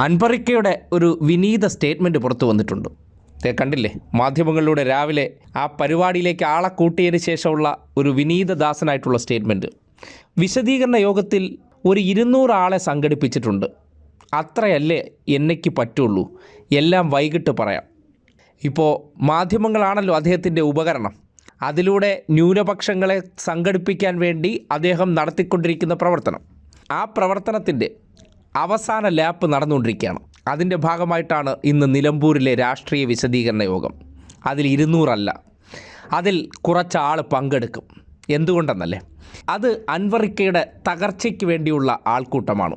അൻപറിക്കയുടെ ഒരു വിനീത സ്റ്റേറ്റ്മെന്റ് പുറത്തു വന്നിട്ടുണ്ട്. കണ്ടില്ലേ? മാധ്യമങ്ങളിലൂടെ രാവിലെ ആ പരിപാടിയിലേക്ക് ആളെ കൂട്ടിയതിന് ശേഷമുള്ള ഒരു വിനീതദാസനായിട്ടുള്ള സ്റ്റേറ്റ്മെന്റ് വിശദീകരണ യോഗത്തിൽ ഒരു ഇരുന്നൂറ് ആളെ സംഘടിപ്പിച്ചിട്ടുണ്ട്. അത്രയല്ലേ എന്നയ്ക്ക് പറ്റുള്ളൂ. എല്ലാം വൈകിട്ട് പറയാം. ഇപ്പോൾ മാധ്യമങ്ങളാണല്ലോ അദ്ദേഹത്തിന്റെ ഉപകരണം. അതിലൂടെ ന്യൂനപക്ഷങ്ങളെ സംഘടിപ്പിക്കാൻ വേണ്ടി അദ്ദേഹം നടത്തിക്കൊണ്ടിരിക്കുന്ന പ്രവർത്തനം. ആ പ്രവർത്തനത്തിന്റെ അവസാന ലാപ്പ് നടന്നുകൊണ്ടിരിക്കുകയാണ്. അതിന്റെ ഭാഗമായിട്ടാണ് ഇന്ന് നിലമ്പൂരിലെ രാഷ്ട്രീയ വിശദീകരണ യോഗം. അതിൽ ഇരുന്നൂറല്ല. അതിൽ കുറച്ചാൾ പങ്കെടുക്കും. എന്തുകൊണ്ടെന്നല്ലേ? അത് അൻവറിക്കയുടെ തകർച്ചയ്ക്ക് വേണ്ടിയുള്ള ആൾക്കൂട്ടമാണ്.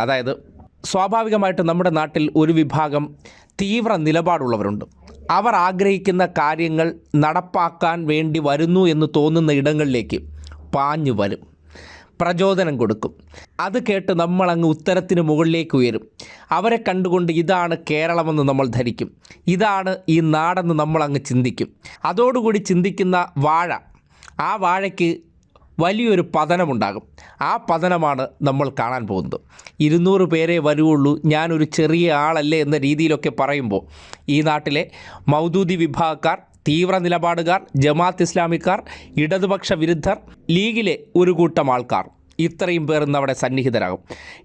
അതായത് സ്വാഭാവികമായിട്ട് നമ്മുടെ നാട്ടിൽ ഒരു വിഭാഗം തീവ്ര നിലപാടുള്ളവരുണ്ട്. അവർ ആഗ്രഹിക്കുന്ന കാര്യങ്ങൾ നടപ്പാക്കാൻ വേണ്ടി വരുന്നു എന്ന് തോന്നുന്ന ഇടങ്ങളിലേക്ക് പാഞ്ഞു വരും. പ്രചോദനം കൊടുക്കും. അത് കേട്ട് നമ്മൾ അങ്ങ് ഉത്തരത്തിന് മുകളിലേക്ക് ഉയരും. അവരെ കണ്ടുകൊണ്ട് ഇതാണ് കേരളമെന്ന് നമ്മൾ ധരിക്കും. ഇതാണ് ഈ നാടെന്ന് നമ്മൾ അങ്ങ് ചിന്തിക്കും. അതോടുകൂടി ചിന്തിക്കുന്ന വാഴ. ആ വാഴയ്ക്ക് വലിയൊരു പതനമുണ്ടാകും. ആ പതനമാണ് നമ്മൾ കാണാൻ പോകുന്നത്. ഇരുന്നൂറ് പേരെ വരുവുള്ളൂ. ഞാനൊരു ചെറിയ ആളല്ലേ എന്ന രീതിയിലൊക്കെ പറയുമ്പോൾ ഈ നാട്ടിലെ മൗദൂദി വിഭാഗക്കാർ തീവ്ര നിലപാടുകാർ ജമാഅത്ത് ഇസ്ലാമിക്കാർ ഇടതുപക്ഷ വിരുദ്ധർ ലീഗിലെ ഒരു കൂട്ടം ആൾക്കാർ. ഇത്രയും പേർ ഇന്ന് അവിടെ സന്നിഹിതരാകും.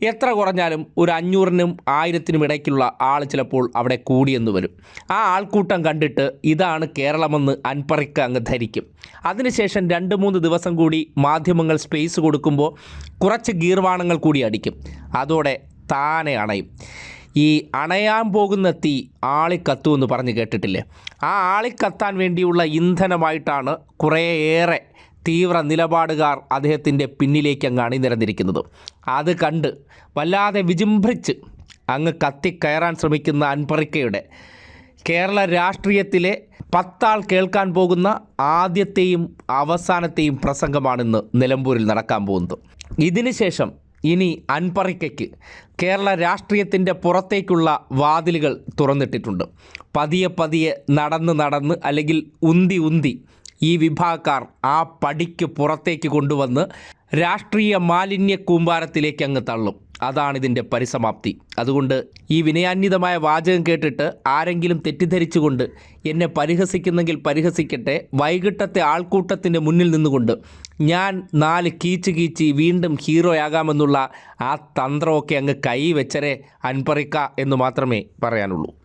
എത്ര കുറഞ്ഞാലും ഒരു അഞ്ഞൂറിനും ആയിരത്തിനും ഇടയ്ക്കുള്ള ആൾ ചിലപ്പോൾ അവിടെ കൂടിയെന്ന് വരും. ആ ആൾക്കൂട്ടം കണ്ടിട്ട് ഇതാണ് കേരളമെന്ന് അൻപറിക്ക അങ്ങ് ധരിക്കും. അതിനുശേഷം രണ്ട് മൂന്ന് ദിവസം കൂടി മാധ്യമങ്ങൾ സ്പേസ് കൊടുക്കുമ്പോൾ കുറച്ച് ഗീർവാണങ്ങൾ കൂടി അടിക്കും. അതോടെ താനെ അണയും. ഈ അണയാൻ പോകുന്ന തീ ആളിക്കത്തു എന്ന് പറഞ്ഞ് കേട്ടിട്ടില്ലേ? ആ ആളിക്കത്താൻ വേണ്ടിയുള്ള ഇന്ധനമായിട്ടാണ് കുറേയേറെ തീവ്ര നിലപാടുകാർ അദ്ദേഹത്തിന്റെ പിന്നിലേക്ക് അങ്ങ് അണിനിരന്നിരിക്കുന്നത് അത് കണ്ട് വല്ലാതെ വിജൃംഭിച്ച് അങ്ങ് കത്തിക്കയറാൻ ശ്രമിക്കുന്ന അൻപറിക്കയുടെ കേരള രാഷ്ട്രീയത്തിലെ പത്താൾ കേൾക്കാൻ പോകുന്ന ആദ്യത്തെയും അവസാനത്തെയും പ്രസംഗമാണിന്ന് നിലമ്പൂരിൽ നടക്കാൻ പോകുന്നത്. ഇതിനുശേഷം ഇനി അൻപറിക്കയ്ക്ക് കേരള രാഷ്ട്രീയത്തിന്റെ പുറത്തേക്കുള്ള വാതിലുകൾ തുറന്നിട്ടിട്ടുണ്ട്. പതിയെ പതിയെ നടന്ന് നടന്ന് അല്ലെങ്കിൽ ഉന്തി ഉന്തി ഈ വിഭാഗക്കാർ ആ പടിക്ക് പുറത്തേക്ക് കൊണ്ടുവന്ന് രാഷ്ട്രീയ മാലിന്യ കൂമ്പാരത്തിലേക്ക് അങ്ങ് തള്ളും. അതാണ് ഇതിന്റെ പരിസമാപ്തി. അതുകൊണ്ട് ഈ വിനയാന്വിതമായ വാചകം കേട്ടിട്ട് ആരെങ്കിലും തെറ്റിദ്ധരിച്ചുകൊണ്ട് എന്നെ പരിഹസിക്കുന്നെങ്കിൽ പരിഹസിക്കട്ടെ വൈകിട്ടത്തെ ആൾക്കൂട്ടത്തിന്റെ മുന്നിൽ നിന്നുകൊണ്ട് ഞാൻ നാല് കീച്ച് കീച്ച് വീണ്ടും ഹീറോയാകാമെന്നുള്ള ആ തന്ത്രമൊക്കെ അങ്ങ് കൈ വെച്ചരെ അൻപറിക്ക എന്ന് മാത്രമേ പറയാനുള്ളൂ.